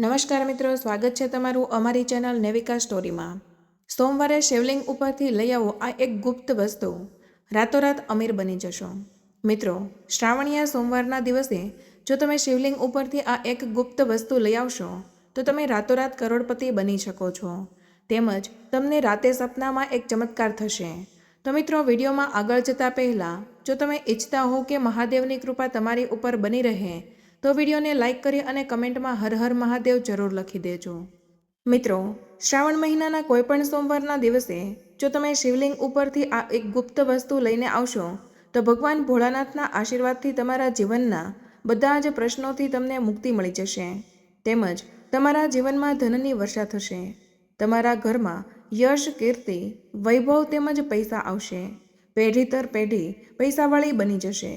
નમસ્કાર મિત્રો, સ્વાગત છે તમારું અમારી ચેનલ નેવિકા સ્ટોરીમાં. સોમવારે શિવલિંગ ઉપરથી લઈ આવો આ એક ગુપ્ત વસ્તુ. રાતોરાત અમીર બની જશો. મિત્રો, શ્રાવણીયા સોમવારના દિવસે જો તમે શિવલિંગ ઉપરથી આ એક ગુપ્ત વસ્તુ લઈ આવશો, તો તમે રાતોરાત કરોડપતિ બની શકો છો. તેમજ તમને રાતે સપનામાં એક ચમત્કાર થશે. તો મિત્રો, વિડીયોમાં આગળ જતાં પહેલાં, જો તમે ઈચ્છતા હો કે મહાદેવની કૃપા તમારી ઉપર બની રહે તો વિડીયોને લાઇક કરી અને કમેન્ટમાં હર હર મહાદેવ જરૂર લખી દેજો. મિત્રો, શ્રાવણ મહિનાના કોઈપણ સોમવારના દિવસે જો તમે શિવલિંગ ઉપરથી આ એક ગુપ્ત વસ્તુ લઈને આવશો, તો ભગવાન ભોળાનાથના આશીર્વાદથી તમારા જીવનના બધા જ પ્રશ્નોથી તમને મુક્તિ મળી જશે. તેમજ તમારા જીવનમાં ધનની વર્ષા થશે. તમારા ઘરમાં યશ, કીર્તિ, વૈભવ તેમજ પૈસા આવશે. પેઢી તર પેઢી પૈસાવાળી બની જશે.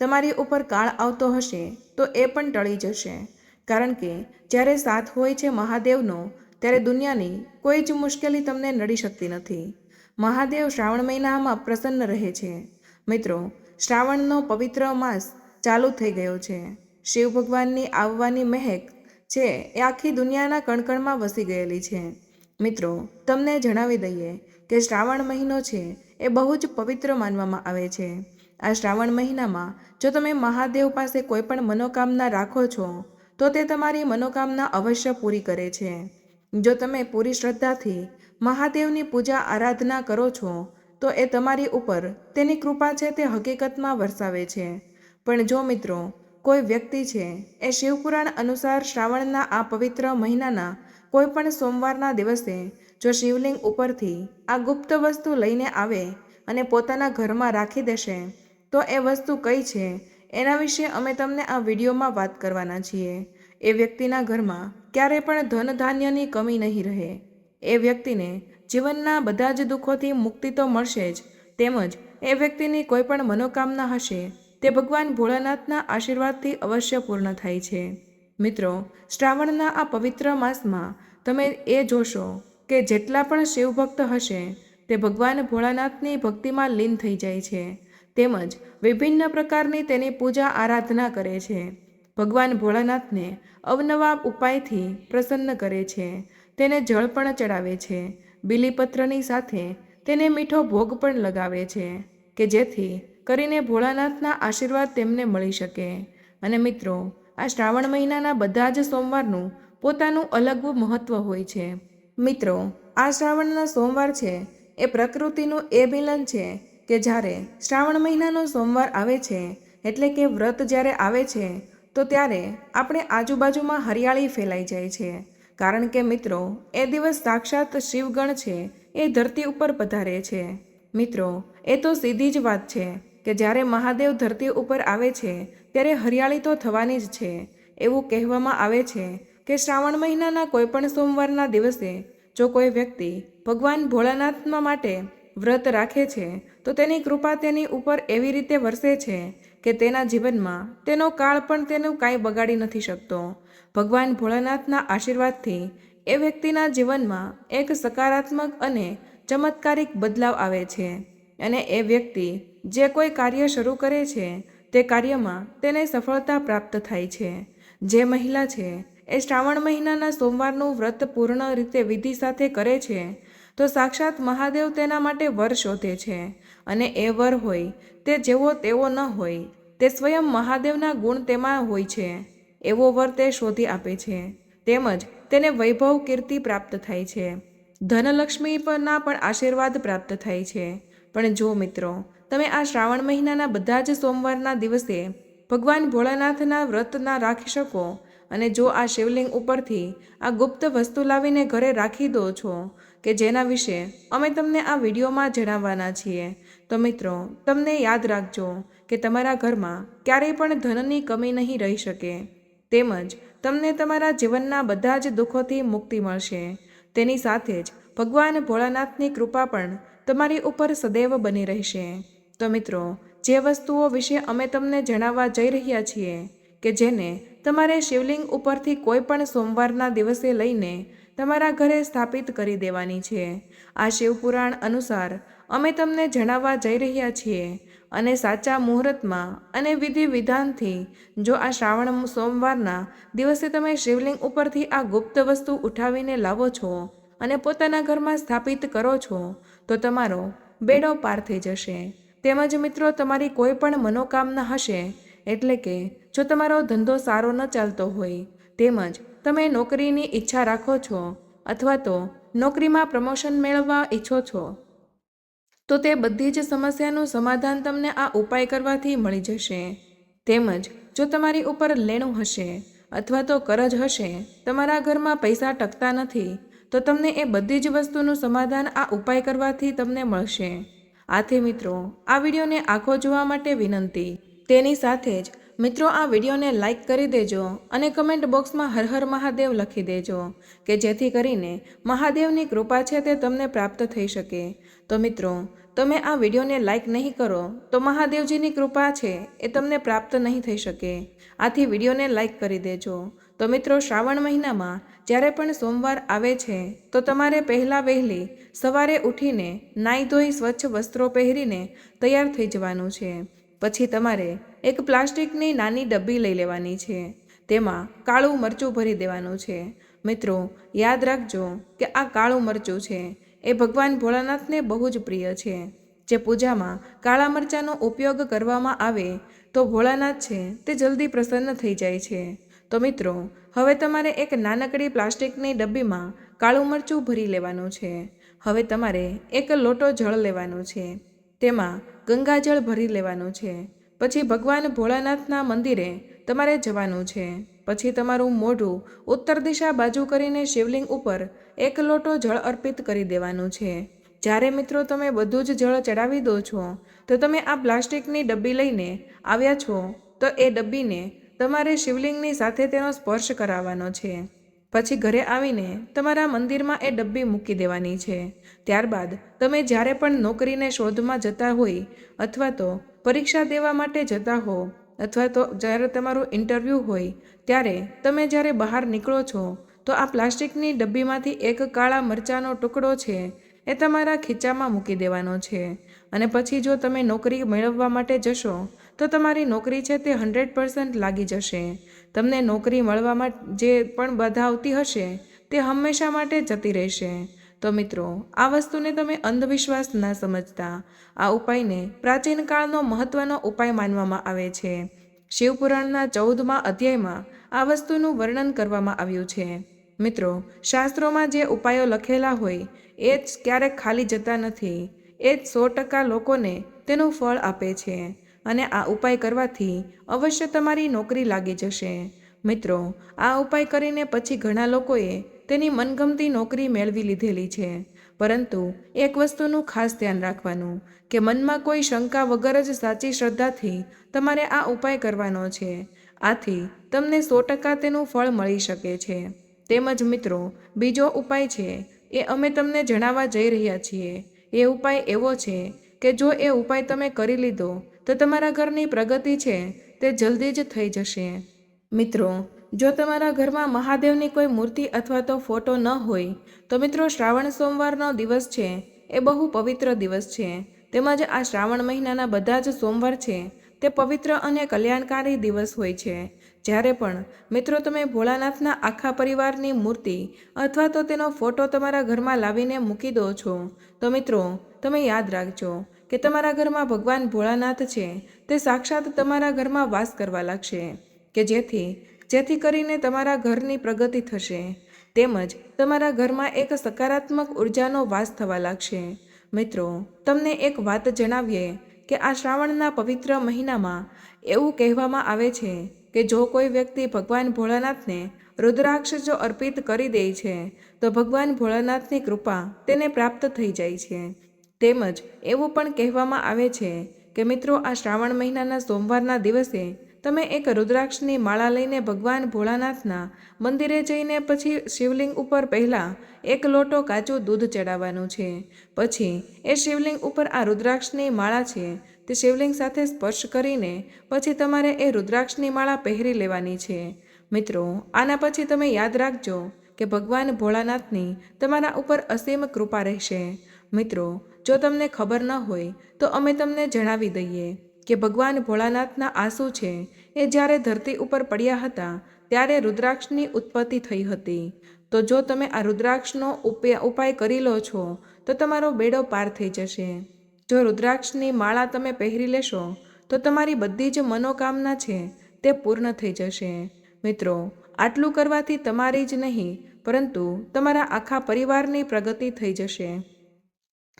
તમારી ઉપર કાળ આવતો હશે, તો એ પણ ટળી જશે. કારણ કે, જ્યારે સાથ હોય છે મહાદેવનો, ત્યારે દુનિયાની કોઈ જ મુશ્કેલી તમને નડી શકતી નથી. મહાદેવ શ્રાવણ મહિનામાં પ્રસન્ન રહે છે. મિત્રો, શ્રાવણનો પવિત્ર માસ ચાલુ થઈ ગયો છે. શિવ ભગવાનની આવવાની મહેક છે એ આખી દુનિયાના કણકણમાં વસી ગયેલી છે. મિત્રો, તમને જણાવી દઈએ કે શ્રાવણ મહિનો છે એ બહુ જ પવિત્ર માનવામાં આવે છે. આ શ્રાવણ મહિનામાં જો તમે મહાદેવ પાસે કોઈ પણ મનોકામના રાખો છો, તો તે તમારી મનોકામના અવશ્ય પૂરી કરે છે. જો તમે પૂરી શ્રદ્ધાથી મહાદેવની પૂજા આરાધના કરો છો, તો એ તમારી ઉપર તેની કૃપા છે તે હકીકતમાં વરસાવે છે. પણ જો મિત્રો, કોઈ વ્યક્તિ છે, એ શિવપુરાણ અનુસાર શ્રાવણના આ પવિત્ર મહિનાના કોઈ પણ સોમવારના દિવસે જો શિવલિંગ ઉપરથી આ ગુપ્ત વસ્તુ લઈને આવે અને પોતાના ઘરમાં રાખી દેશે તો એ વસ્તુ કઈ છે? એના વિશે અમે તમને આ વિડીયોમાં વાત કરવાના છીએ. એ વ્યક્તિના ઘરમાં ક્યારે પણ ધન ધાન્યની કમી નહીં રહે. એ વ્યક્તિને જીવનના બધા જ દુઃખોથી મુક્તિ તો મળશે જ. તેમજ એ વ્યક્તિની કોઈ પણ મનોકામના હશે તે ભગવાન ભોળાનાથના આશીર્વાદથી અવશ્ય પૂર્ણ થાય છે. મિત્રો, શ્રાવણના આ પવિત્ર માસમાં તમે એ જોશો કે જેટલા પણ શિવભક્ત હશે તે ભગવાન ભોળાનાથની ભક્તિમાં લીન થઈ જાય છે. તેમજ વિભિન્ન પ્રકારની તેની પૂજા આરાધના કરે છે. ભગવાન ભોળાનાથને અવનવા ઉપાયથી પ્રસન્ન કરે છે. તેને જળ પણ ચડાવે છે. બિલીપત્રની સાથે તેને મીઠો ભોગ પણ લગાવે છે કે જેથી કરીને ભોળાનાથના આશીર્વાદ તેમને મળી શકે. અને મિત્રો, આ શ્રાવણ મહિનાના બધા જ સોમવારનું પોતાનું અલગ મહત્ત્વ હોય છે. મિત્રો, આ શ્રાવણના સોમવાર છે. એ પ્રકૃતિનું એ મિલન છે કે જ્યારે શ્રાવણ મહિનાનો સોમવાર આવે છે, એટલે કે વ્રત જ્યારે આવે છે, તો ત્યારે આપણે આજુબાજુમાં હરિયાળી ફેલાઈ જાય છે. કારણ કે મિત્રો, એ દિવસ સાક્ષાત શિવગણ છે, એ ધરતી ઉપર પધારે છે. મિત્રો, એ તો સીધી જ વાત છે કે જ્યારે મહાદેવ ધરતી ઉપર આવે છે, ત્યારે હરિયાળી તો થવાની જ છે. એવું કહેવામાં આવે છે કે શ્રાવણ મહિનાના કોઈપણ સોમવારના દિવસે જો કોઈ વ્યક્તિ ભગવાન ભોળાનાથના માટે વ્રત રાખે છે, તો તેની કૃપા તેની ઉપર એવી રીતે વરસે છે કે તેના જીવનમાં તેનો કાળ પણ તેનું કાંઈ બગાડી નથી શકતો. ભગવાન ભોળાનાથના આશીર્વાદથી એ વ્યક્તિના જીવનમાં એક સકારાત્મક અને ચમત્કારિક બદલાવ આવે છે અને એ વ્યક્તિ જે કોઈ કાર્ય શરૂ કરે છે, તે કાર્યમાં તેને સફળતા પ્રાપ્ત થાય છે. જે મહિલા છે, એ શ્રાવણ મહિનાના સોમવારનું વ્રત પૂર્ણ રીતે વિધિ સાથે કરે છે તો સાક્ષાત મહાદેવ તેના માટે વર શોધે છે અને એ વર હોય, તે જેવો તેવો ન હોય, તે સ્વયં મહાદેવના ગુણ તેમાં હોય છે, એવો વર તે શોધી આપે છે. તેમજ તેને વૈભવ કીર્તિ પ્રાપ્ત થાય છે. ધનલક્ષ્મી પરના પણ આશીર્વાદ પ્રાપ્ત થાય છે. પણ જો મિત્રો, તમે આ શ્રાવણ મહિનાના બધા જ સોમવારના દિવસે ભગવાન ભોળાનાથના વ્રતના રાખી શકો અને જો આ શિવલિંગ ઉપરથી આ ગુપ્ત વસ્તુ લાવીને ઘરે રાખી દો છો કે જેના વિશે અમે તમને આ વિડીયોમાં જણાવવાના છીએ. તો મિત્રો, તમને યાદ રાખજો કે તમારા ઘરમાં ક્યારેય પણ ધનની કમી નહીં રહી શકે. તેમજ, તમને તમારા જીવનના બધા જ દુઃખોથી મુક્તિ મળશે. તેની સાથે જ ભગવાન ભોળાનાથની કૃપા પણ તમારી ઉપર સદૈવ બની રહેશે. તો મિત્રો, જે વસ્તુઓ વિશે અમે તમને જણાવવા જઈ રહ્યા છીએ, કે જેને તમારે શિવલિંગ ઉપરથી કોઈ પણ સોમવારના દિવસે લઈને તમારા ઘરે સ્થાપિત કરી દેવાની છે. આ શિવપુરાણ અનુસાર અમે તમને જણાવવા જઈ રહ્યા છીએ અને સાચા મુહૂર્તમાં અને વિધિ વિધાનથી જો આ શ્રાવણ સોમવારના દિવસે તમે શિવલિંગ ઉપરથી આ ગુપ્ત વસ્તુ ઉઠાવીને લાવો છો અને પોતાના ઘરમાં સ્થાપિત કરો છો, તો તમારો બેડો પાર થઈ જશે. તેમજ મિત્રો, તમારી કોઈ પણ મનોકામના હશે, એટલે કે જો તમારો ધંધો સારો ન ચાલતો હોય, તેમજ તમે નોકરીની ઈચ્છા રાખો છો અથવા તો નોકરીમાં પ્રમોશન મેળવવા ઈચ્છો છો, તો તે બધી જ સમસ્યાનું સમાધાન તમને આ ઉપાય કરવાથી મળી જશે. તેમજ જો તમારી ઉપર લેણું હશે અથવા તો કરજ હશે, તમારા ઘરમાં પૈસા ટકતા નથી, તો તમને એ બધી જ વસ્તુનું સમાધાન આ ઉપાય કરવાથી તમને મળશે. આથી મિત્રો, આ વિડીયોને આખો જોવા માટે વિનંતી, તેની સાથે જ મિત્રો, આ વિડીયોને લાઇક કરી દેજો અને કમેન્ટ બોક્સમાં હર હર મહાદેવ લખી દેજો, કે જેથી કરીને મહાદેવની કૃપા છે તે તમને પ્રાપ્ત થઈ શકે. તો મિત્રો, તમે આ વિડીયોને લાઇક નહીં કરો, તો મહાદેવજીની કૃપા છે એ તમને પ્રાપ્ત નહીં થઈ શકે. આથી વિડીયોને લાઇક કરી દેજો. તો મિત્રો, શ્રાવણ મહિનામાં જ્યારે પણ સોમવાર આવે છે, તો તમારે પહેલાં વહેલી સવારે ઉઠીને નાહી ધોઈ સ્વચ્છ વસ્ત્રો પહેરીને તૈયાર થઈ જવાનું છે. પછી તમારે એક પ્લાસ્ટિકની નાની ડબ્બી લઈ લેવાની છે. તેમાં કાળું મરચું ભરી દેવાનું છે. મિત્રો, યાદ રાખજો કે આ કાળું મરચું છે. એ ભગવાન ભોળાનાથને બહુ જ પ્રિય છે. જે પૂજામાં કાળા મરચાંનો ઉપયોગ કરવામાં આવે તો ભોળાનાથ છે તે જલ્દી પ્રસન્ન થઈ જાય છે. તો મિત્રો, હવે તમારે એક નાનકડી પ્લાસ્ટિકની ડબ્બીમાં કાળું મરચું ભરી લેવાનું છે. હવે તમારે એક લોટો જળ લેવાનું છે. તેમાં ગંગાજળ ભરી લેવાનું છે. પછી ભગવાન ભોળાનાથના મંદિરે તમારે જવાનું છે. પછી તમારું મોઢું ઉત્તર દિશા બાજુ કરીને શિવલિંગ ઉપર એક લોટો જળ અર્પિત કરી દેવાનું છે. જ્યારે મિત્રો તમે બધું જ જળ ચડાવી દો છો, તો તમે આ પ્લાસ્ટિકની ડબ્બી લઈને આવ્યા છો, તો એ ડબ્બીને તમારે શિવલિંગની સાથે તેનો સ્પર્શ કરાવવાનો છે. પછી ઘરે આવીને તમારા મંદિરમાં એ ડબ્બી મૂકી દેવાની છે. ત્યારબાદ તમે જ્યારે પણ નોકરીને શોધમાં જતા હોય અથવા તો પરીક્ષા દેવા માટે જતા હો અથવા તો જ્યારે તમારું ઇન્ટરવ્યૂ હોય ત્યારે તમે જ્યારે બહાર નીકળો છો, તો આ પ્લાસ્ટિકની ડબ્બીમાંથી એક કાળા મરચાંનો ટુકડો છે, એ તમારા ખીચામાં મૂકી દેવાનો છે. અને પછી જો તમે નોકરી મેળવવા માટે જશો, તો તમારી નોકરી છે તે હંડ્રેડ પર્સન્ટ લાગી જશે. તમને નોકરી મળવામાં જે પણ બાધા આવતી હશે, તે હંમેશા માટે જતી રહેશે. તો મિત્રો, આ વસ્તુને તમે અંધવિશ્વાસ ના સમજતા. આ ઉપાયને પ્રાચીન કાળનો મહત્વનો ઉપાય માનવામાં આવે છે. શિવપુરાણના ચૌદમા અધ્યાયમાં આ વસ્તુનું વર્ણન કરવામાં આવ્યું છે. મિત્રો, શાસ્ત્રોમાં જે ઉપાયો લખેલા હોય, એ જ ક્યારેક ખાલી જતા નથી. એ જ સો ટકા લોકોને તેનું ફળ આપે છે. અને આ ઉપાય કરવાથી અવશ્ય તમારી નોકરી લાગી જશે. મિત્રો, આ ઉપાય કરીને પછી ઘણા લોકોએ તેની મનગમતી નોકરી મેળવી લીધેલી છે. પરંતુ એક વસ્તુનું ખાસ ધ્યાન રાખવાનું, કે મનમાં કોઈ શંકા વગર જ સાચી શ્રદ્ધાથી તમારે આ ઉપાય કરવાનો છે. આથી તમને સો ટકા તેનું ફળ મળી શકે છે. તેમજ મિત્રો, બીજો ઉપાય છે, એ અમે તમને જણાવવા જઈ રહ્યા છીએ. એ ઉપાય એવો છે, કે જો એ ઉપાય તમે કરી લીધો, તો તમારા ઘરની પ્રગતિ છે, તે જલ્દી જ થઈ જશે. મિત્રો જો તમારા ઘરમાં મહાદેવની કોઈ મૂર્તિ અથવા તો ફોટો ન હોય, તો મિત્રો શ્રાવણ સોમવારનો દિવસ છે. એ બહુ પવિત્ર દિવસ છે. તેમજ આ શ્રાવણ મહિનાના બધા જ સોમવાર છે. તે પવિત્ર અને કલ્યાણકારી દિવસ હોય છે. જ્યારે પણ, મિત્રો તમે ભોળાનાથના આખા પરિવારની મૂર્તિ અથવા તો તેનો ફોટો તમારા ઘરમાં લાવીને મૂકી દો છો, તો મિત્રો, તમે યાદ રાખજો કે તમારા ઘરમાં ભગવાન ભોળાનાથ છે. તે સાક્ષાત તમારા ઘરમાં વાસ કરવા લાગશે. કે જેથી જેથી કરીને તમારા ઘરની પ્રગતિ થશે. તેમજ તમારા ઘરમાં એક સકારાત્મક ઉર્જાનો વાસ થવા લાગશે. મિત્રો, તમને એક વાત જણાવીએ કે આ શ્રાવણના પવિત્ર મહિનામાં એવું કહેવામાં આવે છે કે જો કોઈ વ્યક્તિ ભગવાન ભોળાનાથને રુદ્રાક્ષ જો અર્પિત કરી દે છે, તો ભગવાન ભોળાનાથની કૃપા તેને પ્રાપ્ત થઈ જાય છે. તેમજ એવું પણ કહેવામાં આવે છે કે મિત્રો, આ શ્રાવણ મહિનાના સોમવારના દિવસે તમે એક રુદ્રાક્ષની માળા લઈને ભગવાન ભોળાનાથના મંદિરે જઈને પછી શિવલિંગ ઉપર પહેલાં એક લોટો કાચું દૂધ ચડાવવાનું છે. પછી એ શિવલિંગ ઉપર આ રુદ્રાક્ષની માળા છે. તે શિવલિંગ સાથે સ્પર્શ કરીને પછી તમારે એ રુદ્રાક્ષની માળા પહેરી લેવાની છે. મિત્રો, આના પછી તમે યાદ રાખજો કે ભગવાન ભોળાનાથની તમારા ઉપર અસીમ કૃપા રહેશે. મિત્રો, જો તમને ખબર ન હોય તો અમે તમને જણાવી દઈએ. કે ભગવાન ભોળાનાથના આંસુ છે એ જ્યારે ધરતી ઉપર પડ્યા હતા, ત્યારે રુદ્રાક્ષની ઉત્પત્તિ થઈ હતી. તો જો તમે આ રુદ્રાક્ષનો ઉપાય કરી લો છો, તો તમારો બેડો પાર થઈ જશે. જો રુદ્રાક્ષની માળા તમે પહેરી લેશો, તો તમારી બધી જ મનોકામના છે તે પૂર્ણ થઈ જશે. મિત્રો, આટલું કરવાથી તમારી જ નહીં, પરંતુ તમારા આખા પરિવારની પ્રગતિ થઈ જશે.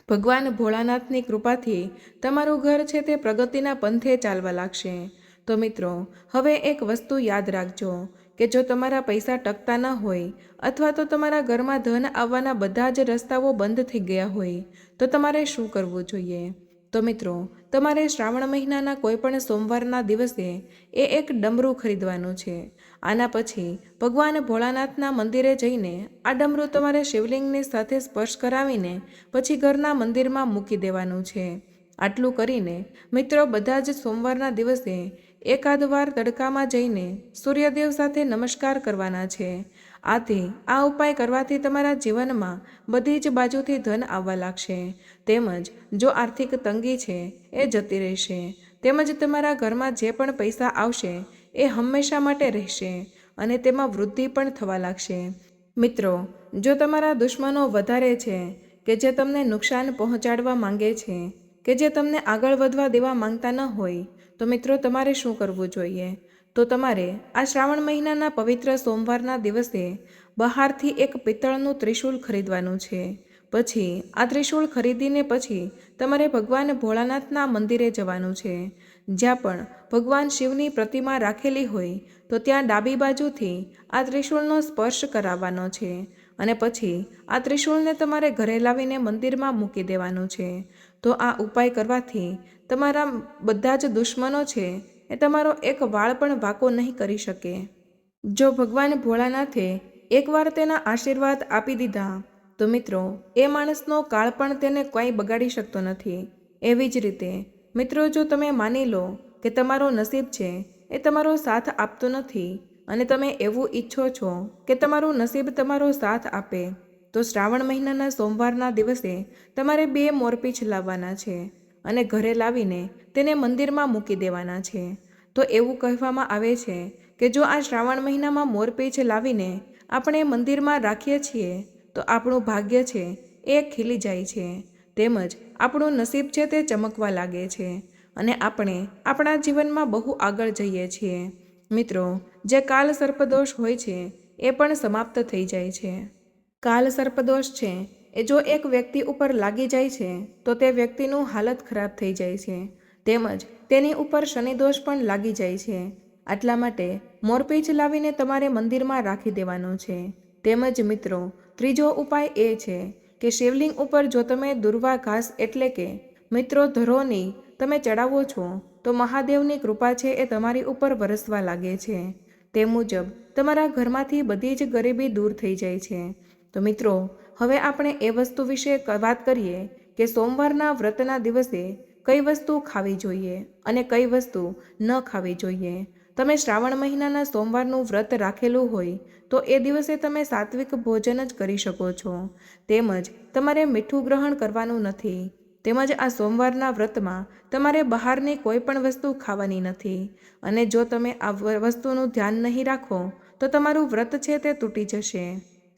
ભગવાન ભોળાનાથની કૃપાથી તમારું ઘર છે તે પ્રગતિના પંથે ચાલવા લાગશે. તો મિત્રો, હવે એક વસ્તુ યાદ રાખજો, કે જો તમારા પૈસા ટકતા ન હોય, અથવા તો તમારા ઘરમાં ધન આવવાના બધા જ રસ્તાઓ બંધ થઈ ગયા હોય, તો તમારે શું કરવું જોઈએ? તો મિત્રો, તમારે શ્રાવણ મહિનાના કોઈપણ સોમવારના દિવસે એ એક ડમરું ખરીદવાનું છે. આના પછી ભગવાન ભોળાનાથના મંદિરે જઈને આ ડમરું તમારે શિવલિંગની સાથે સ્પર્શ કરાવીને પછી ઘરના મંદિરમાં મૂકી દેવાનું છે. આટલું કરીને મિત્રો, બધા જ સોમવારના દિવસે એકાદ વાર તડકામાં જઈને સૂર્યદેવ સાથે નમસ્કાર કરવાના છે. આથી આ ઉપાય કરવાથી તમારા જીવનમાં બધી જ બાજુથી ધન આવવા લાગશે. તેમજ જો આર્થિક તંગી છે, એ જતી રહેશે. તેમજ તમારા ઘરમાં જે પણ પૈસા આવશે, એ હંમેશા માટે રહેશે અને તેમાં વૃદ્ધિ પણ થવા લાગશે. મિત્રો, જો તમારા દુશ્મનો વધારે છે, કે જે તમને નુકસાન પહોંચાડવા માંગે છે, કે જે તમને આગળ વધવા દેવા માંગતા ન હોય, તો મિત્રો તમારે શું કરવું જોઈએ? તો તમારે આ શ્રાવણ મહિનાના પવિત્ર સોમવારના દિવસે બહારથી એક પિત્તળનું ત્રિશૂળ ખરીદવાનું છે. પછી આ ત્રિશૂળ ખરીદીને પછી તમારે ભગવાન ભોળાનાથના મંદિરે જવાનું છે. જ્યાં પણ ભગવાન શિવની પ્રતિમા રાખેલી હોય તો ત્યાં ડાબી બાજુથી આ ત્રિશૂળનો સ્પર્શ કરાવવાનો છે અને પછી આ ત્રિશૂળને તમારે ઘરે લાવીને મંદિરમાં મૂકી દેવાનું છે. તો આ ઉપાય કરવાથી તમારા બધા જ દુશ્મનો છે એ તમારો એક વાળ પણ વાકો નહીં કરી શકે. જો ભગવાન ભોળાનાથે એકવાર તેના આશીર્વાદ આપી દીધા, તો મિત્રો, એ માણસનો કાળ પણ તેને કંઈ બગાડી શકતો નથી. એવી જ રીતે, મિત્રો, જો તમે માની લો કે તમારો નસીબ છે, એ તમારો સાથ આપતો નથી અને તમે એવું ઈચ્છો છો કે તમારું નસીબ તમારો સાથ આપે, તો શ્રાવણ મહિનાના સોમવારના દિવસે તમારે બે મોરપીંછ લાવવાના છે. અને ઘરે લાવીને તેને મંદિરમાં મૂકી દેવાના છે. તો એવું કહેવામાં આવે છે કે જો આ શ્રાવણ મહિનામાં મોરપીંછ લાવીને આપણે મંદિરમાં રાખીએ છીએ, તો આપણું ભાગ્ય છે એ ખીલી જાય છે. તેમજ આપણું નસીબ છે તે ચમકવા લાગે છે અને આપણે આપણા જીવનમાં બહુ આગળ જઈએ છીએ. મિત્રો, જે કાલ સર્પદોષ હોય છે એ પણ સમાપ્ત થઈ જાય છે. કાલ સર્પદોષ છે એ જો એક વ્યક્તિ ઉપર લાગી જાય છે, તો તે વ્યક્તિનું હાલત ખરાબ થઈ જાય છે. તેમજ તેની ઉપર શનિદોષ પણ લાગી જાય છે. આટલા માટે મોરપીંછ લાવીને તમારે મંદિરમાં રાખી દેવાનું છે. તેમજ મિત્રો, ત્રીજો ઉપાય એ છે કે શિવલિંગ ઉપર જો તમે દુર્વા ઘાસ એટલે કે મિત્રો ધરોની તમે ચડાવો છો, તો મહાદેવની કૃપા છે એ તમારી ઉપર વરસવા લાગે છે. તે મુજબ તમારા ઘરમાંથી બધી જ ગરીબી દૂર થઈ જાય છે. તો મિત્રો હવે આપણે એ વસ્તુ વિશે વાત કરીએ કે સોમવારના વ્રતના દિવસે કઈ વસ્તુ ખાવી જોઈએ અને કઈ વસ્તુ ન ખાવી જોઈએ. તમે શ્રાવણ મહિનાના સોમવારનું વ્રત રાખેલું હોય તો એ દિવસે તમે સાત્વિક ભોજન જ કરી શકો છો. તેમજ તમારે મીઠું ગ્રહણ કરવાનું નથી. તેમજ આ સોમવારના વ્રતમાં તમારે બહારની કોઈ પણ વસ્તુ ખાવાની નથી. અને જો તમે આ વસ્તુનું ધ્યાન નહીં રાખો તો તમારું વ્રત છે તે તૂટી જશે.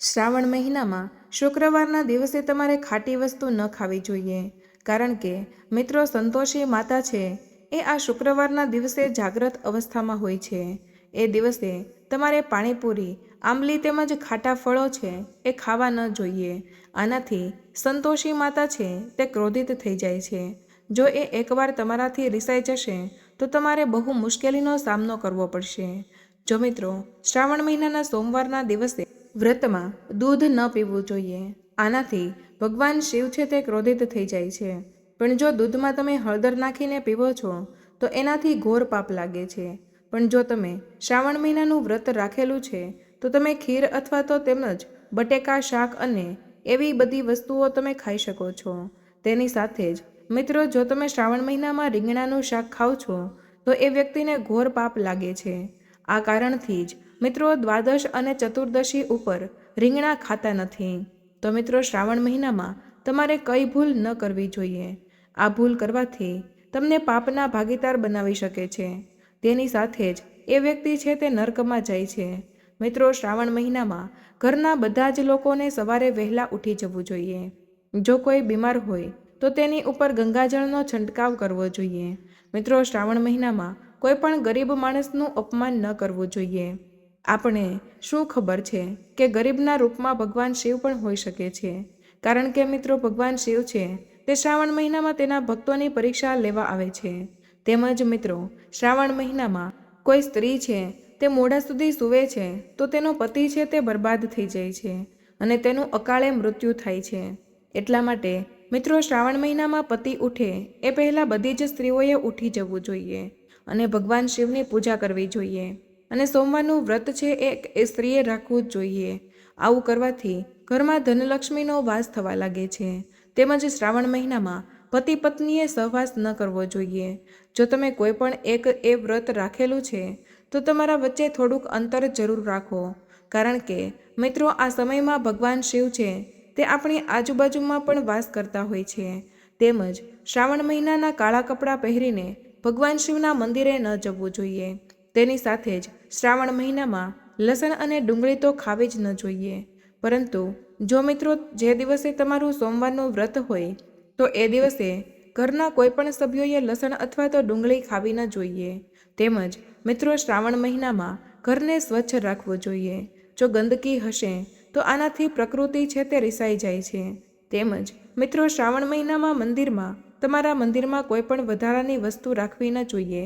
શ્રાવણ મહિનામાં શુક્રવારના દિવસે તમારે ખાટી વસ્તુ ન ખાવી જોઈએ. કારણ કે, મિત્રો સંતોષી માતા છે, એ આ શુક્રવારના દિવસે જાગ્રત અવસ્થામાં હોય છે. એ દિવસે તમારે પાણીપુરી, આંબલી તેમજ ખાટા ફળો છે, એ ખાવા ન જોઈએ. આનાથી સંતોષી માતા છે, તે ક્રોધિત થઈ જાય છે. જો એ એકવાર તમારાથી રિસાઈ જશે, તો તમારે બહુ મુશ્કેલીનો સામનો કરવો પડશે. જો મિત્રો, શ્રાવણ મહિનાના સોમવારના દિવસે વ્રતમાં દૂધ ન પીવું જોઈએ. આનાથી ભગવાન શિવ છે તે ક્રોધિત થઈ જાય છે. પણ જો દૂધમાં તમે હળદર નાખીને પીવો છો, તો એનાથી ઘોર પાપ લાગે છે. પણ જો તમે શ્રાવણ મહિનાનું વ્રત રાખેલું છે, તો તમે ખીર અથવા તો તેમજ બટેકા, શાક અને એવી બધી વસ્તુઓ તમે ખાઈ શકો છો. તેની સાથે જ મિત્રો, જો તમે શ્રાવણ મહિનામાં રીંગણાનું શાક ખાઓ છો, તો એ વ્યક્તિને ઘોર પાપ લાગે છે. આ કારણથી જ મિત્રો, દ્વાદશ અને ચતુર્દશી ઉપર રીંગણા ખાતા નથી. તો મિત્રો, શ્રાવણ મહિનામાં તમારે કઈ ભૂલ ન કરવી જોઈએ. આ ભૂલ કરવાથી તમને પાપના ભાગીદાર બનાવી શકે છે. તેની સાથે જ એ વ્યક્તિ છે તે નર્કમાં જાય છે. મિત્રો, શ્રાવણ મહિનામાં ઘરના બધા જ લોકોને સવારે વહેલા ઉઠી જવું જોઈએ. જો કોઈ બીમાર હોય, તો તેની ઉપર ગંગાજળનો છંટકાવ કરવો જોઈએ. મિત્રો, શ્રાવણ મહિનામાં કોઈ પણ ગરીબ માણસનું અપમાન ન કરવું જોઈએ. આપણે શું ખબર છે કે ગરીબના રૂપમાં ભગવાન શિવ પણ હોઈ શકે છે? કારણ કે મિત્રો, ભગવાન શિવ છે તે શ્રાવણ મહિનામાં તેના ભક્તોની પરીક્ષા લેવા આવે છે. તેમજ મિત્રો, શ્રાવણ મહિનામાં કોઈ સ્ત્રી છે તે મોડા સુધી સૂવે છે, તો તેનો પતિ છે તે બરબાદ થઈ જાય છે અને તેનું અકાળે મૃત્યુ થાય છે. એટલા માટે મિત્રો, શ્રાવણ મહિનામાં પતિ ઉઠે એ પહેલાં બધી જ સ્ત્રીઓએ ઉઠી જવું જોઈએ અને ભગવાન શિવની પૂજા કરવી જોઈએ. અને સોમવારનું વ્રત છે એ સ્ત્રીએ રાખવું જ જોઈએ. આવું કરવાથી ઘરમાં ધનલક્ષ્મીનો વાસ થવા લાગે છે. તેમજ શ્રાવણ મહિનામાં પતિ પત્નીએ સહવાસ ન કરવો જોઈએ. જો તમે કોઈ પણ એક એ વ્રત રાખેલું છે, તો તમારા વચ્ચે થોડુંક અંતર જરૂર રાખો. કારણ કે મિત્રો, આ સમયમાં ભગવાન શિવ છે, તે આપણી આજુબાજુમાં પણ વાસ કરતા હોય છે. તેમજ શ્રાવણ મહિનાના કાળા કપડાં પહેરીને ભગવાન શિવના મંદિરે ન જવું જોઈએ. તેની સાથે જ શ્રાવણ મહિનામાં લસણ અને ડુંગળી તો ખાવી જ ન જોઈએ. પરંતુ જો મિત્રો જે દિવસે તમારું સોમવારનું વ્રત હોય, તો એ દિવસે ઘરના કોઈપણ સભ્યોએ લસણ અથવા તો ડુંગળી ખાવી ન જોઈએ. તેમજ મિત્રો શ્રાવણ મહિનામાં ઘરને સ્વચ્છ રાખવું જોઈએ. જો ગંદકી હશે, તો આનાથી પ્રકૃતિ છે તે રિસાઈ જાય છે. તેમજ મિત્રો શ્રાવણ મહિનામાં મંદિરમાં તમારા મંદિરમાં કોઈ પણ વધારાની વસ્તુ રાખવી ન જોઈએ.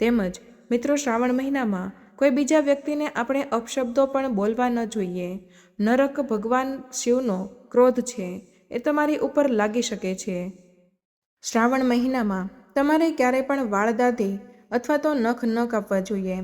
તેમજ મિત્રો, શ્રાવણ મહિનામાં કોઈ બીજા વ્યક્તિને આપણે અપશબ્દો પણ બોલવા ન જોઈએ. નરક ભગવાન શિવનો ક્રોધ છે, એ તમારી ઉપર લાગી શકે છે. શ્રાવણ મહિનામાં તમારે ક્યારેય પણ વાળ વાળદાદી અથવા તો નખ ન કાપવા જોઈએ.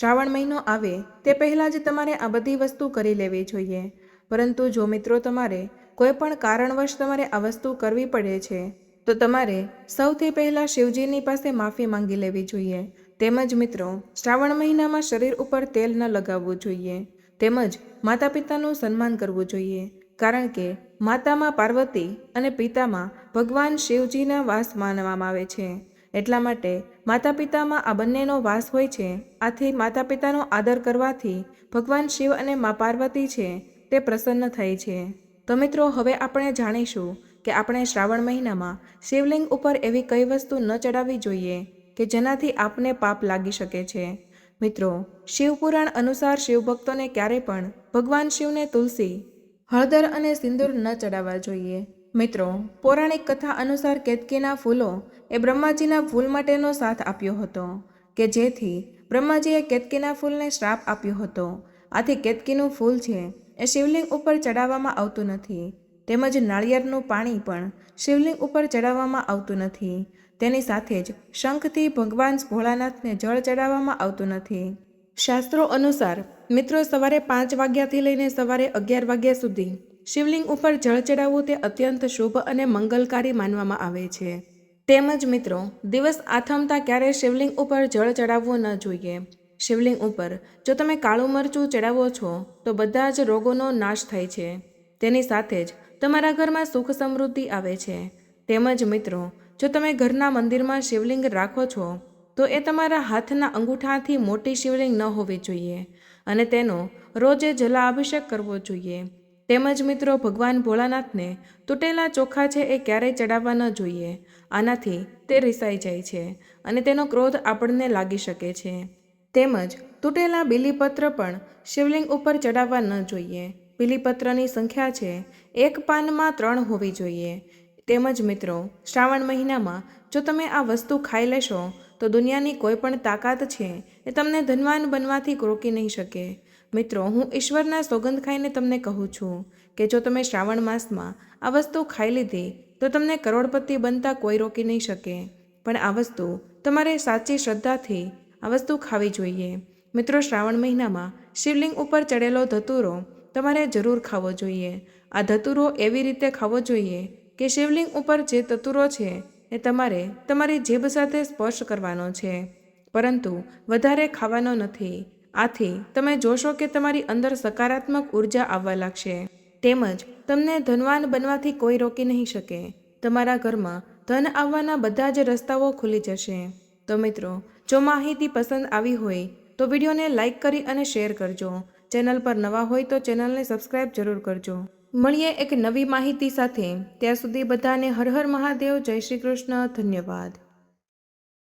શ્રાવણ મહિનો આવે તે પહેલાં જ તમારે આ બધી વસ્તુ કરી લેવી જોઈએ. પરંતુ જો મિત્રો, તમારે કોઈ પણ કારણવશ તમારે આ વસ્તુ કરવી પડે છે, તો તમારે સૌથી પહેલાં શિવજીની પાસે માફી માંગી લેવી જોઈએ. તેમજ મિત્રો, શ્રાવણ મહિનામાં શરીર ઉપર તેલ ન લગાવવું જોઈએ. તેમજ માતા પિતાનું સન્માન કરવું જોઈએ. કારણ કે માતામાં પાર્વતી અને પિતામાં ભગવાન શિવજીના વાસ માનવામાં આવે છે. એટલા માટે માતા પિતામાં આ બંનેનો વાસ હોય છે. આથી માતા પિતાનો આદર કરવાથી ભગવાન શિવ અને મા પાર્વતી છે તે પ્રસન્ન થાય છે. તો મિત્રો, હવે આપણે જાણીશું કે આપણે શ્રાવણ મહિનામાં શિવલિંગ ઉપર એવી કઈ વસ્તુ ન ચડાવવી જોઈએ. કે જેનાથી આપને પાપ લાગી શકે છે. મિત્રો, શિવપુરાણ અનુસાર શિવભક્તોને ક્યારે પણ ભગવાન શિવને તુલસી, હળદર અને સિંદૂર ન ચડાવવા જોઈએ. મિત્રો, પૌરાણિક કથા અનુસાર કેતકીના ફૂલો એ બ્રહ્માજીના ફૂલ માટેનો સાથ આપ્યો હતો, કે જેથી બ્રહ્માજીએ કેતકીના ફૂલને શ્રાપ આપ્યો હતો. આથી કેતકીનું ફૂલ છે એ શિવલિંગ ઉપર ચડાવવામાં આવતું નથી. તેમજ નાળિયેરનું પાણી પણ શિવલિંગ ઉપર ચડાવવામાં આવતું નથી. તેની સાથે જ શંખથી ભગવાન ભોળાનાથને જળ ચડાવવામાં આવતું નથી. શાસ્ત્રો અનુસાર, મિત્રો સવારે પાંચ વાગ્યાથી લઈને સવારે અગિયાર વાગ્યા સુધી શિવલિંગ ઉપર જળ ચડાવવું તે અત્યંત શુભ અને મંગલકારી માનવામાં આવે છે. તેમજ મિત્રો, દિવસ આથમતા ક્યારે શિવલિંગ ઉપર જળ ચડાવવું ન જોઈએ. શિવલિંગ ઉપર, જો તમે કાળું મરચું ચડાવો છો, તો બધા જ રોગોનો નાશ થાય છે. તેની સાથે જ તમારા ઘરમાં સુખ સમૃદ્ધિ આવે છે. તેમજ મિત્રો જો તમે ઘરના મંદિરમાં શિવલિંગ રાખો છો, તો એ તમારા હાથના અંગૂઠાથી મોટી શિવલિંગ ન હોવી જોઈએ અને તેનો રોજે જલાભિષેક કરવો જોઈએ. તેમજ મિત્રો, ભગવાન ભોળાનાથને તૂટેલા ચોખા છે એ ક્યારેય ચડાવવા ન જોઈએ. આનાથી તે રિસાઈ જાય છે અને તેનો ક્રોધ આપણને લાગી શકે છે. તેમજ તૂટેલા બીલીપત્ર પણ શિવલિંગ ઉપર ચડાવવા ન જોઈએ. બીલીપત્રની સંખ્યા છે એક પાનમાં ત્રણ હોવી જોઈએ. તેમજ મિત્રો, શ્રાવણ મહિનામાં જો તમે આ વસ્તુ ખાઈ લેશો, તો દુનિયાની કોઈ પણ તાકાત છે એ તમને ધનવાન બનવાથી રોકી નહીં શકે. મિત્રો, હું ઈશ્વરના સોગંદ ખાઈને તમને કહું છું કે જો તમે શ્રાવણ માસમાં આ વસ્તુ ખાઈ લીધી, તો તમને કરોડપતિ બનતા કોઈ રોકી નહીં શકે. પણ આ વસ્તુ તમારે સાચી શ્રદ્ધાથી આ વસ્તુ ખાવી જોઈએ. મિત્રો, શ્રાવણ મહિનામાં શિવલિંગ ઉપર ચડેલો ધતુરો તમારે જરૂર ખાવો જોઈએ. આ ધતુરો એવી રીતે ખાવો જોઈએ કે શિવલિંગ ઉપર જે તતુરો છે, એ તમારે તમારી જીભ સાથે સ્પર્શ કરવાનો છે. પરંતુ વધારે ખાવાનો નથી. આથી તમે જોશો કે તમારી અંદર સકારાત્મક ઊર્જા આવવા લાગશે. તેમજ તમને ધનવાન બનવાથી કોઈ રોકી નહીં શકે. તમારા ઘરમાં ધન આવવાના બધા જ રસ્તાઓ ખુલી જશે. તો મિત્રો, જો માહિતી પસંદ આવી હોય, તો વિડીયોને લાઇક કરી અને શેર કરજો. ચેનલ પર નવા હોય તો ચેનલને સબસ્ક્રાઇબ જરૂર કરજો. મળીએ એક નવી માહિતી સાથે. ત્યાં સુધી બધાને હર હર મહાદેવ, જય શ્રી કૃષ્ણ, ધન્યવાદ.